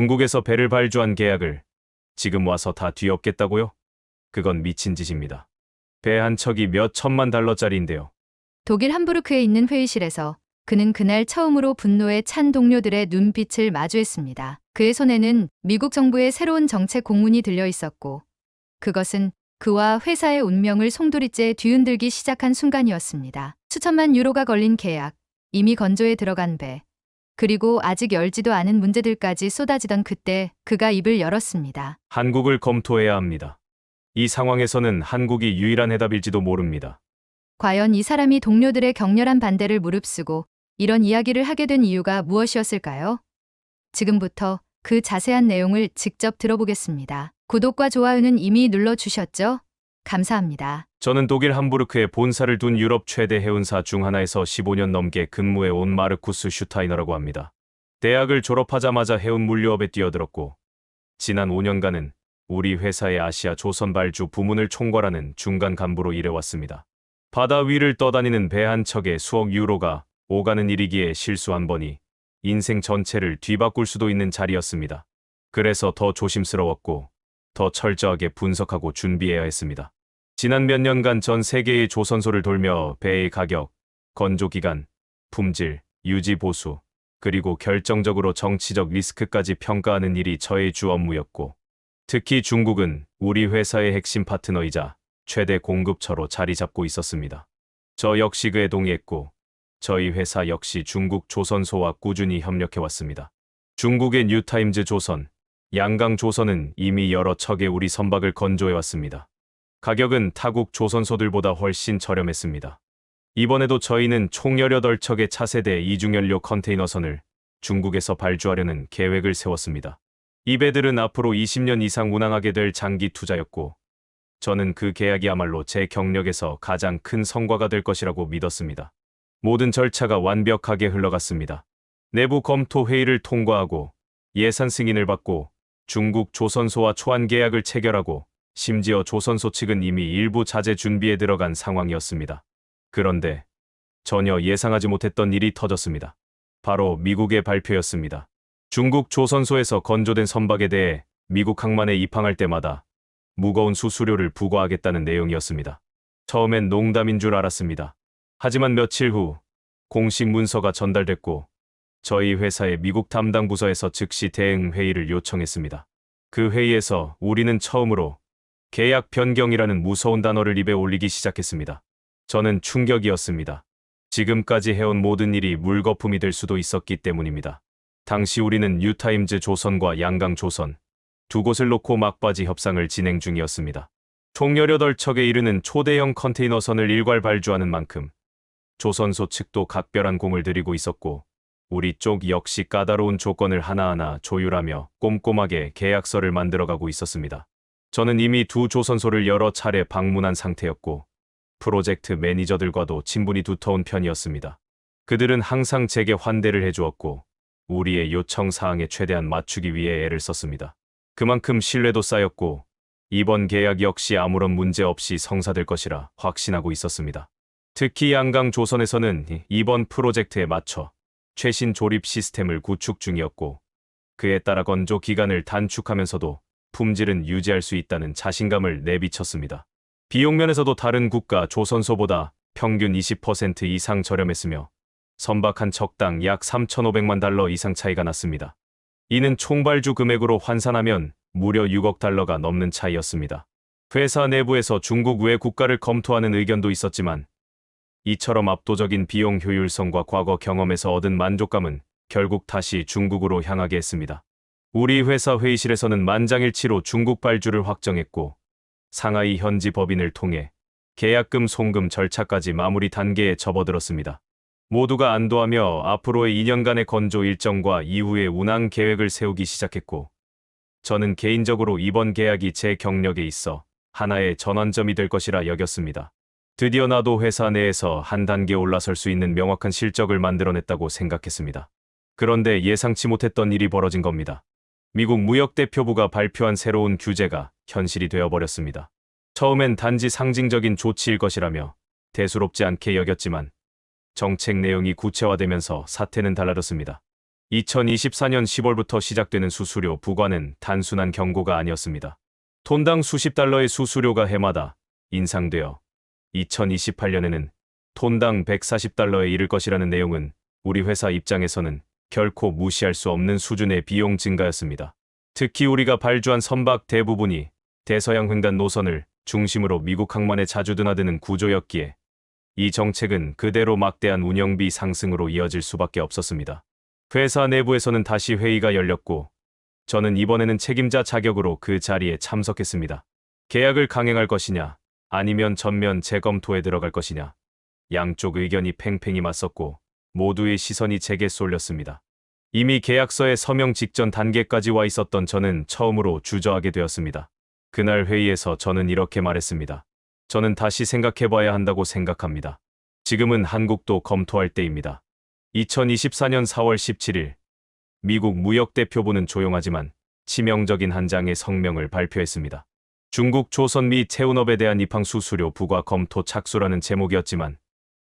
중국에서 배를 발주한 계약을 지금 와서 다 뒤엎겠다고요? 그건 미친 짓입니다. 배 한 척이 몇 천만 달러짜리인데요. 독일 함부르크에 있는 회의실에서 그는 그날 처음으로 분노에 찬 동료들의 눈빛을 마주했습니다. 그의 손에는 미국 정부의 새로운 정책 공문이 들려 있었고 그것은 그와 회사의 운명을 송두리째 뒤흔들기 시작한 순간이었습니다. 수천만 유로가 걸린 계약, 이미 건조에 들어간 배, 그리고 아직 열지도 않은 문제들까지 쏟아지던 그때 그가 입을 열었습니다. 한국을 검토해야 합니다. 이 상황에서는 한국이 유일한 해답일지도 모릅니다. 과연 이 사람이 동료들의 격렬한 반대를 무릅쓰고 이런 이야기를 하게 된 이유가 무엇이었을까요? 지금부터 그 자세한 내용을 직접 들어보겠습니다. 구독과 좋아요는 이미 눌러주셨죠? 감사합니다. 저는 독일 함부르크에 본사를 둔 유럽 최대 해운사 중 하나에서 15년 넘게 근무해 온 마르쿠스 슈타이너라고 합니다. 대학을 졸업하자마자 해운 물류업에 뛰어들었고 지난 5년간은 우리 회사의 아시아 조선 발주 부문을 총괄하는 중간 간부로 일해왔습니다. 바다 위를 떠다니는 배 한 척에 수억 유로가 오가는 일이기에 실수 한 번이 인생 전체를 뒤바꿀 수도 있는 자리였습니다. 그래서 더 조심스러웠고 더 철저하게 분석하고 준비해야 했습니다. 지난 몇 년간 전 세계의 조선소를 돌며 배의 가격, 건조 기간, 품질, 유지 보수, 그리고 결정적으로 정치적 리스크까지 평가하는 일이 저의 주 업무였고, 특히 중국은 우리 회사의 핵심 파트너이자 최대 공급처로 자리 잡고 있었습니다. 저 역시 그에 동의했고, 저희 회사 역시 중국 조선소와 꾸준히 협력해왔습니다. 중국의 뉴타임즈 조선, 양강 조선은 이미 여러 척의 우리 선박을 건조해왔습니다. 가격은 타국 조선소들보다 훨씬 저렴했습니다. 이번에도 저희는 총 18척의 차세대 이중연료 컨테이너선을 중국에서 발주하려는 계획을 세웠습니다. 이 배들은 앞으로 20년 이상 운항하게 될 장기 투자였고, 저는 그 계약이야말로 제 경력에서 가장 큰 성과가 될 것이라고 믿었습니다. 모든 절차가 완벽하게 흘러갔습니다. 내부 검토 회의를 통과하고 예산 승인을 받고 중국 조선소와 초안 계약을 체결하고 심지어 조선소 측은 이미 일부 자재 준비에 들어간 상황이었습니다. 그런데 전혀 예상하지 못했던 일이 터졌습니다. 바로 미국의 발표였습니다. 중국 조선소에서 건조된 선박에 대해 미국 항만에 입항할 때마다 무거운 수수료를 부과하겠다는 내용이었습니다. 처음엔 농담인 줄 알았습니다. 하지만 며칠 후 공식 문서가 전달됐고 저희 회사의 미국 담당 부서에서 즉시 대응 회의를 요청했습니다. 그 회의에서 우리는 처음으로 계약 변경이라는 무서운 단어를 입에 올리기 시작했습니다. 저는 충격이었습니다. 지금까지 해온 모든 일이 물거품이 될 수도 있었기 때문입니다. 당시 우리는 뉴타임즈 조선과 양강 조선 두 곳을 놓고 막바지 협상을 진행 중이었습니다. 총 18척에 이르는 초대형 컨테이너선을 일괄 발주하는 만큼 조선소 측도 각별한 공을 들이고 있었고 우리 쪽 역시 까다로운 조건을 하나하나 조율하며 꼼꼼하게 계약서를 만들어가고 있었습니다. 저는 이미 두 조선소를 여러 차례 방문한 상태였고 프로젝트 매니저들과도 친분이 두터운 편이었습니다. 그들은 항상 제게 환대를 해주었고 우리의 요청 사항에 최대한 맞추기 위해 애를 썼습니다. 그만큼 신뢰도 쌓였고 이번 계약 역시 아무런 문제 없이 성사될 것이라 확신하고 있었습니다. 특히 양강 조선에서는 이번 프로젝트에 맞춰 최신 조립 시스템을 구축 중이었고 그에 따라 건조 기간을 단축하면서도 품질은 유지할 수 있다는 자신감을 내비쳤습니다. 비용 면에서도 다른 국가 조선소보다 평균 20% 이상 저렴했으며 선박 한 척당 약 3,500만 달러 이상 차이가 났습니다. 이는 총발주 금액으로 환산하면 무려 6억 달러가 넘는 차이였습니다. 회사 내부에서 중국 외 국가를 검토하는 의견도 있었지만 이처럼 압도적인 비용 효율성과 과거 경험에서 얻은 만족감은 결국 다시 중국으로 향하게 했습니다. 우리 회사 회의실에서는 만장일치로 중국 발주를 확정했고 상하이 현지 법인을 통해 계약금 송금 절차까지 마무리 단계에 접어들었습니다. 모두가 안도하며 앞으로의 2년간의 건조 일정과 이후의 운항 계획을 세우기 시작했고 저는 개인적으로 이번 계약이 제 경력에 있어 하나의 전환점이 될 것이라 여겼습니다. 드디어 나도 회사 내에서 한 단계 올라설 수 있는 명확한 실적을 만들어냈다고 생각했습니다. 그런데 예상치 못했던 일이 벌어진 겁니다. 미국 무역대표부가 발표한 새로운 규제가 현실이 되어버렸습니다. 처음엔 단지 상징적인 조치일 것이라며 대수롭지 않게 여겼지만 정책 내용이 구체화되면서 사태는 달라졌습니다. 2024년 10월부터 시작되는 수수료 부과는 단순한 경고가 아니었습니다. 톤당 수십 달러의 수수료가 해마다 인상되어 2028년에는 톤당 140달러에 이를 것이라는 내용은 우리 회사 입장에서는 결코 무시할 수 없는 수준의 비용 증가였습니다. 특히 우리가 발주한 선박 대부분이 대서양 횡단 노선을 중심으로 미국 항만에 자주 드나드는 구조였기에 이 정책은 그대로 막대한 운영비 상승으로 이어질 수밖에 없었습니다. 회사 내부에서는 다시 회의가 열렸고 저는 이번에는 책임자 자격으로 그 자리에 참석했습니다. 계약을 강행할 것이냐 아니면 전면 재검토에 들어갈 것이냐 양쪽 의견이 팽팽히 맞섰고 모두의 시선이 제게 쏠렸습니다. 이미 계약서에 서명 직전 단계까지 와 있었던 저는 처음으로 주저하게 되었습니다. 그날 회의에서 저는 이렇게 말했습니다. 저는 다시 생각해봐야 한다고 생각합니다. 지금은 한국도 검토할 때입니다. 2024년 4월 17일 미국 무역대표부는 조용하지만 치명적인 한 장의 성명을 발표했습니다. 중국 조선 미 채운업에 대한 입항 수수료 부과 검토 착수라는 제목이었지만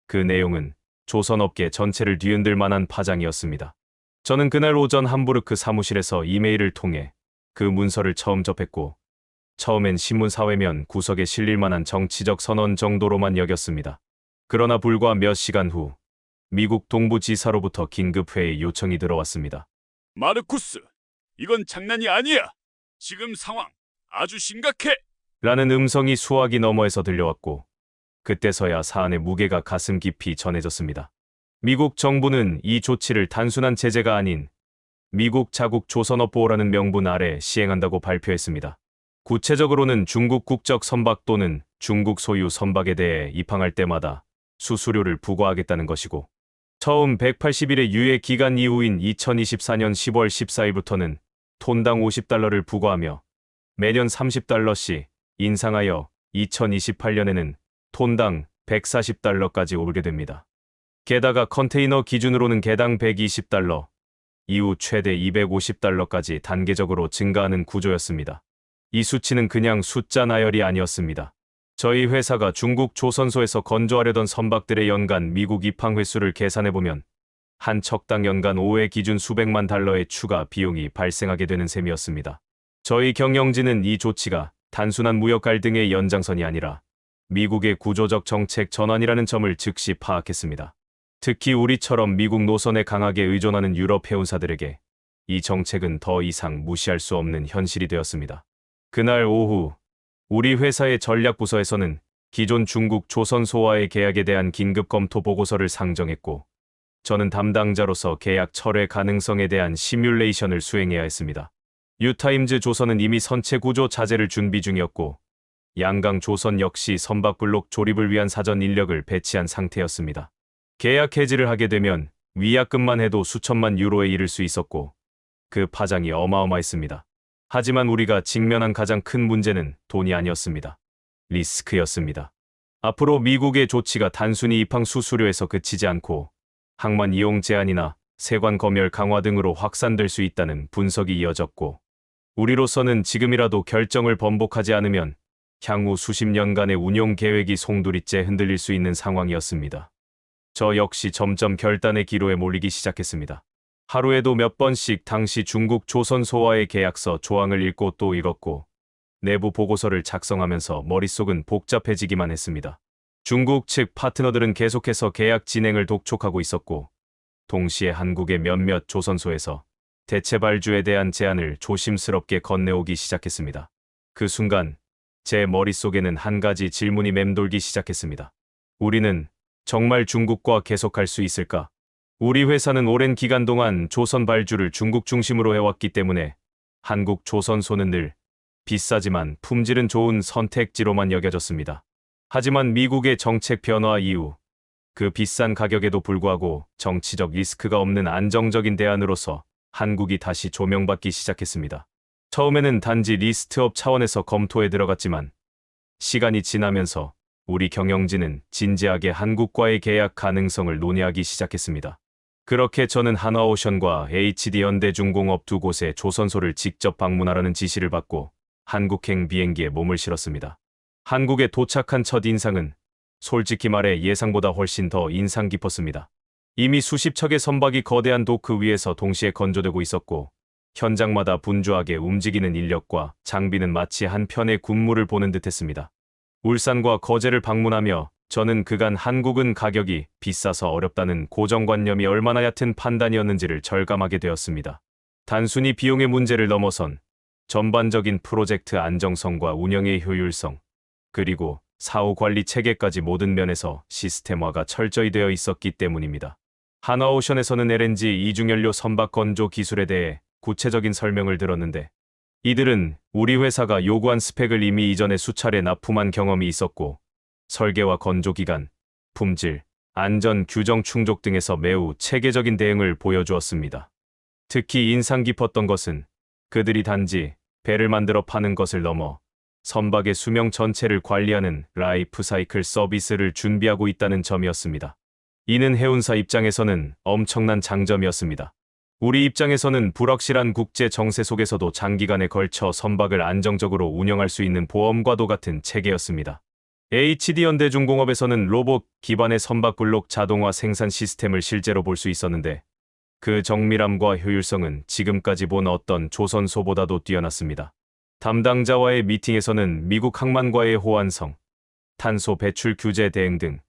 그 내용은 조선업계 전체를 뒤흔들 만한 파장이었습니다. 저는 그날 오전 함부르크 사무실에서 이메일을 통해 그 문서를 처음 접했고 처음엔 신문사회면 구석에 실릴 만한 정치적 선언 정도로만 여겼습니다. 그러나 불과 몇 시간 후 미국 동부지사로부터 긴급회의 요청이 들어왔습니다. 마르쿠스, 이건 장난이 아니야. 지금 상황 아주 심각해. 라는 음성이 수화기 너머에서 들려왔고 그때서야 사안의 무게가 가슴 깊이 전해졌습니다. 미국 정부는 이 조치를 단순한 제재가 아닌 미국 자국 조선업 보호라는 명분 아래 시행한다고 발표했습니다. 구체적으로는 중국 국적 선박 또는 중국 소유 선박에 대해 입항할 때마다 수수료를 부과하겠다는 것이고 처음 180일의 유예 기간 이후인 2024년 10월 14일부터는 톤당 50달러를 부과하며 매년 30달러씩 인상하여 2028년에는 톤당 140달러까지 오르게 됩니다. 게다가 컨테이너 기준으로는 개당 120달러, 이후 최대 250달러까지 단계적으로 증가하는 구조였습니다. 이 수치는 그냥 숫자 나열이 아니었습니다. 저희 회사가 중국 조선소에서 건조하려던 선박들의 연간 미국 입항 횟수를 계산해보면 한 척당 연간 5회 기준 수백만 달러의 추가 비용이 발생하게 되는 셈이었습니다. 저희 경영진은 이 조치가 단순한 무역 갈등의 연장선이 아니라 미국의 구조적 정책 전환이라는 점을 즉시 파악했습니다. 특히 우리처럼 미국 노선에 강하게 의존하는 유럽 해운사들에게 이 정책은 더 이상 무시할 수 없는 현실이 되었습니다. 그날 오후 우리 회사의 전략부서에서는 기존 중국 조선소와의 계약에 대한 긴급 검토 보고서를 상정했고 저는 담당자로서 계약 철회 가능성에 대한 시뮬레이션을 수행해야 했습니다. 유타임즈 조선은 이미 선체 구조 자재를 준비 중이었고 양강 조선 역시 선박 블록 조립을 위한 사전 인력을 배치한 상태였습니다. 계약 해지를 하게 되면 위약금만 해도 수천만 유로에 이를 수 있었고 그 파장이 어마어마했습니다. 하지만 우리가 직면한 가장 큰 문제는 돈이 아니었습니다. 리스크였습니다. 앞으로 미국의 조치가 단순히 입항 수수료에서 그치지 않고 항만 이용 제한이나 세관 검열 강화 등으로 확산될 수 있다는 분석이 이어졌고 우리로서는 지금이라도 결정을 번복하지 않으면 향후 수십 년간의 운용 계획이 송두리째 흔들릴 수 있는 상황이었습니다. 저 역시 점점 결단의 기로에 몰리기 시작했습니다. 하루에도 몇 번씩 당시 중국 조선소와의 계약서 조항을 읽고 또 읽었고 내부 보고서를 작성하면서 머릿속은 복잡해지기만 했습니다. 중국 측 파트너들은 계속해서 계약 진행을 독촉하고 있었고 동시에 한국의 몇몇 조선소에서 대체 발주에 대한 제안을 조심스럽게 건네오기 시작했습니다. 그 순간 제 머릿속에는 한 가지 질문이 맴돌기 시작했습니다. 우리는 정말 중국과 계속할 수 있을까? 우리 회사는 오랜 기간 동안 조선 발주를 중국 중심으로 해왔기 때문에 한국 조선소는 늘 비싸지만 품질은 좋은 선택지로만 여겨졌습니다. 하지만 미국의 정책 변화 이후 그 비싼 가격에도 불구하고 정치적 리스크가 없는 안정적인 대안으로서 한국이 다시 조명받기 시작했습니다. 처음에는 단지 리스트업 차원에서 검토에 들어갔지만 시간이 지나면서 우리 경영진은 진지하게 한국과의 계약 가능성을 논의하기 시작했습니다. 그렇게 저는 한화오션과 HD현대중공업 두 곳의 조선소를 직접 방문하라는 지시를 받고 한국행 비행기에 몸을 실었습니다. 한국에 도착한 첫 인상은 솔직히 말해 예상보다 훨씬 더 인상 깊었습니다. 이미 수십 척의 선박이 거대한 도크 위에서 동시에 건조되고 있었고 현장마다 분주하게 움직이는 인력과 장비는 마치 한 편의 군무를 보는 듯했습니다. 울산과 거제를 방문하며 저는 그간 한국은 가격이 비싸서 어렵다는 고정관념이 얼마나 얕은 판단이었는지를 절감하게 되었습니다. 단순히 비용의 문제를 넘어선 전반적인 프로젝트 안정성과 운영의 효율성, 그리고 사후 관리 체계까지 모든 면에서 시스템화가 철저히 되어 있었기 때문입니다. 하나오션에서는 LNG 이중연료 선박 건조 기술에 대해 구체적인 설명을 들었는데 이들은 우리 회사가 요구한 스펙을 이미 이전에 수차례 납품한 경험이 있었고 설계와 건조 기간, 품질, 안전 규정 충족 등에서 매우 체계적인 대응을 보여주었습니다. 특히 인상 깊었던 것은 그들이 단지 배를 만들어 파는 것을 넘어 선박의 수명 전체를 관리하는 라이프 사이클 서비스를 준비하고 있다는 점이었습니다. 이는 해운사 입장에서는 엄청난 장점이었습니다. 우리 입장에서는 불확실한 국제 정세 속에서도 장기간에 걸쳐 선박을 안정적으로 운영할 수 있는 보험과도 같은 체계였습니다. HD 현대중공업에서는 로봇 기반의 선박 블록 자동화 생산 시스템을 실제로 볼 수 있었는데 그 정밀함과 효율성은 지금까지 본 어떤 조선소보다도 뛰어났습니다. 담당자와의 미팅에서는 미국 항만과의 호환성, 탄소 배출 규제 대응 등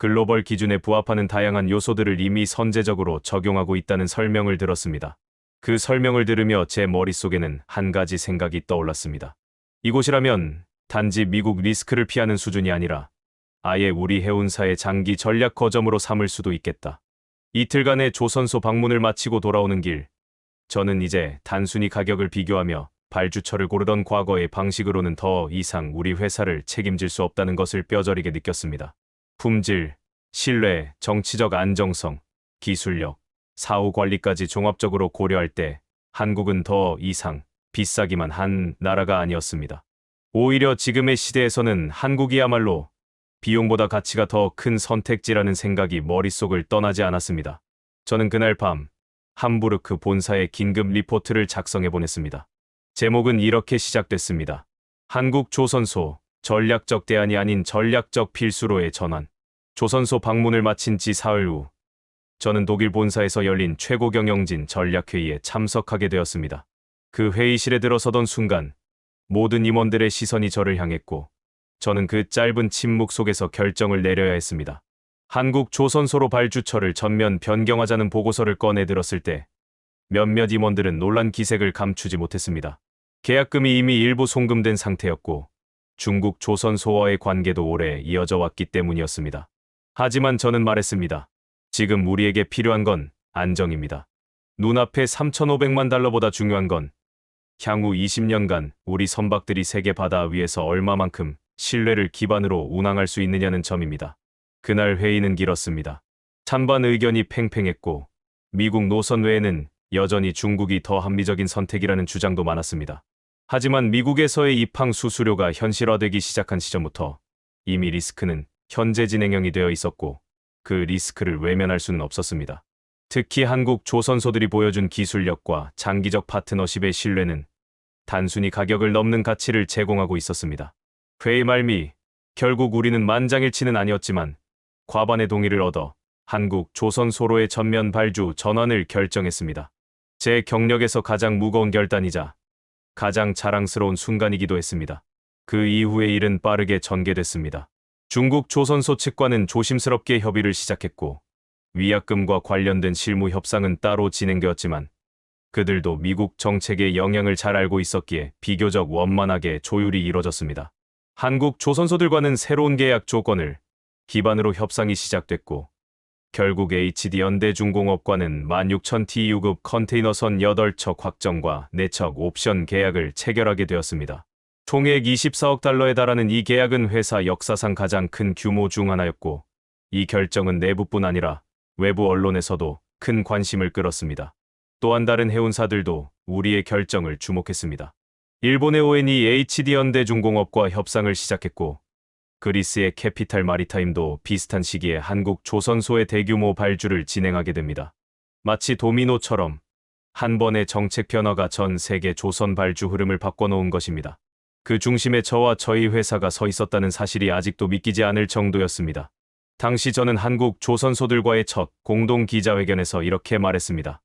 글로벌 기준에 부합하는 다양한 요소들을 이미 선제적으로 적용하고 있다는 설명을 들었습니다. 그 설명을 들으며 제 머릿속에는 한 가지 생각이 떠올랐습니다. 이곳이라면 단지 미국 리스크를 피하는 수준이 아니라 아예 우리 해운사의 장기 전략 거점으로 삼을 수도 있겠다. 이틀간의 조선소 방문을 마치고 돌아오는 길, 저는 이제 단순히 가격을 비교하며 발주처를 고르던 과거의 방식으로는 더 이상 우리 회사를 책임질 수 없다는 것을 뼈저리게 느꼈습니다. 품질, 신뢰, 정치적 안정성, 기술력, 사후 관리까지 종합적으로 고려할 때 한국은 더 이상 비싸기만 한 나라가 아니었습니다. 오히려 지금의 시대에서는 한국이야말로 비용보다 가치가 더 큰 선택지라는 생각이 머릿속을 떠나지 않았습니다. 저는 그날 밤 함부르크 본사에 긴급 리포트를 작성해 보냈습니다. 제목은 이렇게 시작됐습니다. 한국 조선소 전략적 대안이 아닌 전략적 필수로의 전환. 조선소 방문을 마친 지 사흘 후 저는 독일 본사에서 열린 최고 경영진 전략회의에 참석하게 되었습니다. 그 회의실에 들어서던 순간 모든 임원들의 시선이 저를 향했고 저는 그 짧은 침묵 속에서 결정을 내려야 했습니다. 한국 조선소로 발주처를 전면 변경하자는 보고서를 꺼내 들었을 때 몇몇 임원들은 놀란 기색을 감추지 못했습니다. 계약금이 이미 일부 송금된 상태였고 중국 조선소와의 관계도 오래 이어져 왔기 때문이었습니다. 하지만 저는 말했습니다. 지금 우리에게 필요한 건 안정입니다. 눈앞에 3,500만 달러보다 중요한 건 향후 20년간 우리 선박들이 세계 바다 위에서 얼마만큼 신뢰를 기반으로 운항할 수 있느냐는 점입니다. 그날 회의는 길었습니다. 찬반 의견이 팽팽했고 미국 노선 외에는 여전히 중국이 더 합리적인 선택이라는 주장도 많았습니다. 하지만 미국에서의 입항 수수료가 현실화되기 시작한 시점부터 이미 리스크는 현재 진행형이 되어 있었고 그 리스크를 외면할 수는 없었습니다. 특히 한국 조선소들이 보여준 기술력과 장기적 파트너십의 신뢰는 단순히 가격을 넘는 가치를 제공하고 있었습니다. 회의 말미 결국 우리는 만장일치는 아니었지만 과반의 동의를 얻어 한국 조선소로의 전면 발주 전환을 결정했습니다. 제 경력에서 가장 무거운 결단이자 가장 자랑스러운 순간이기도 했습니다. 그 이후의 일은 빠르게 전개됐습니다. 중국 조선소 측과는 조심스럽게 협의를 시작했고 위약금과 관련된 실무 협상은 따로 진행되었지만 그들도 미국 정책의 영향을 잘 알고 있었기에 비교적 원만하게 조율이 이뤄졌습니다. 한국 조선소들과는 새로운 계약 조건을 기반으로 협상이 시작됐고 결국 HD 현대중공업과는 16,000TU급 컨테이너선 8척 확정과 4척 옵션 계약을 체결하게 되었습니다. 총액 24억 달러에 달하는 이 계약은 회사 역사상 가장 큰 규모 중 하나였고 이 결정은 내부뿐 아니라 외부 언론에서도 큰 관심을 끌었습니다. 또한 다른 해운사들도 우리의 결정을 주목했습니다. 일본의 ON이 HD 현대중공업과 협상을 시작했고 그리스의 캐피탈 마리타임도 비슷한 시기에 한국 조선소의 대규모 발주를 진행하게 됩니다. 마치 도미노처럼 한 번의 정책 변화가 전 세계 조선 발주 흐름을 바꿔놓은 것입니다. 그 중심에 저와 저희 회사가 서 있었다는 사실이 아직도 믿기지 않을 정도였습니다. 당시 저는 한국 조선소들과의 첫 공동 기자회견에서 이렇게 말했습니다.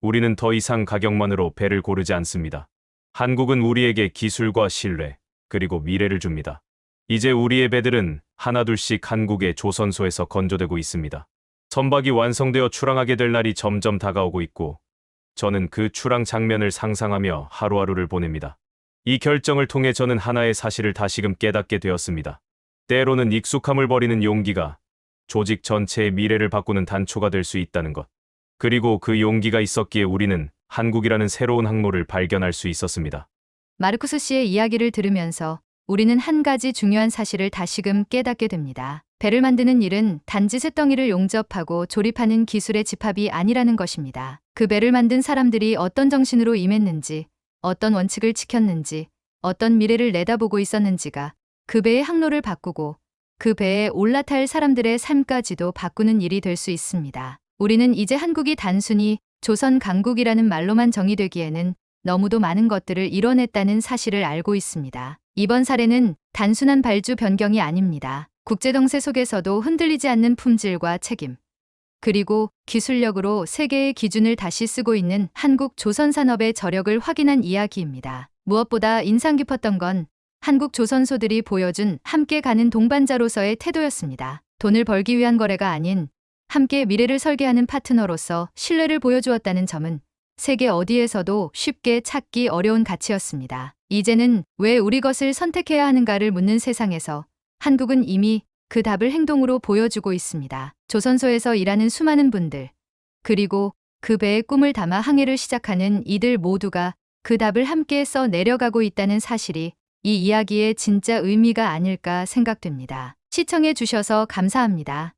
우리는 더 이상 가격만으로 배를 고르지 않습니다. 한국은 우리에게 기술과 신뢰, 그리고 미래를 줍니다. 이제 우리의 배들은 하나둘씩 한국의 조선소에서 건조되고 있습니다. 선박이 완성되어 출항하게 될 날이 점점 다가오고 있고, 저는 그 출항 장면을 상상하며 하루하루를 보냅니다. 이 결정을 통해 저는 하나의 사실을 다시금 깨닫게 되었습니다. 때로는 익숙함을 버리는 용기가 조직 전체의 미래를 바꾸는 단초가 될 수 있다는 것. 그리고 그 용기가 있었기에 우리는 한국이라는 새로운 항로를 발견할 수 있었습니다. 마르쿠스 씨의 이야기를 들으면서 우리는 한 가지 중요한 사실을 다시금 깨닫게 됩니다. 배를 만드는 일은 단지 쇳덩이를 용접하고 조립하는 기술의 집합이 아니라는 것입니다. 그 배를 만든 사람들이 어떤 정신으로 임했는지, 어떤 원칙을 지켰는지, 어떤 미래를 내다보고 있었는지가 그 배의 항로를 바꾸고 그 배에 올라탈 사람들의 삶까지도 바꾸는 일이 될 수 있습니다. 우리는 이제 한국이 단순히 조선 강국이라는 말로만 정의되기에는 너무도 많은 것들을 이뤄냈다는 사실을 알고 있습니다. 이번 사례는 단순한 발주 변경이 아닙니다. 국제정세 속에서도 흔들리지 않는 품질과 책임, 그리고 기술력으로 세계의 기준을 다시 쓰고 있는 한국 조선산업의 저력을 확인한 이야기입니다. 무엇보다 인상 깊었던 건 한국 조선소들이 보여준 함께 가는 동반자로서의 태도였습니다. 돈을 벌기 위한 거래가 아닌 함께 미래를 설계하는 파트너로서 신뢰를 보여주었다는 점은 세계 어디에서도 쉽게 찾기 어려운 가치였습니다. 이제는 왜 우리 것을 선택해야 하는가를 묻는 세상에서 한국은 이미 그 답을 행동으로 보여주고 있습니다. 조선소에서 일하는 수많은 분들, 그리고 그 배에 꿈을 담아 항해를 시작하는 이들 모두가 그 답을 함께 써 내려가고 있다는 사실이 이 이야기의 진짜 의미가 아닐까 생각됩니다. 시청해 주셔서 감사합니다.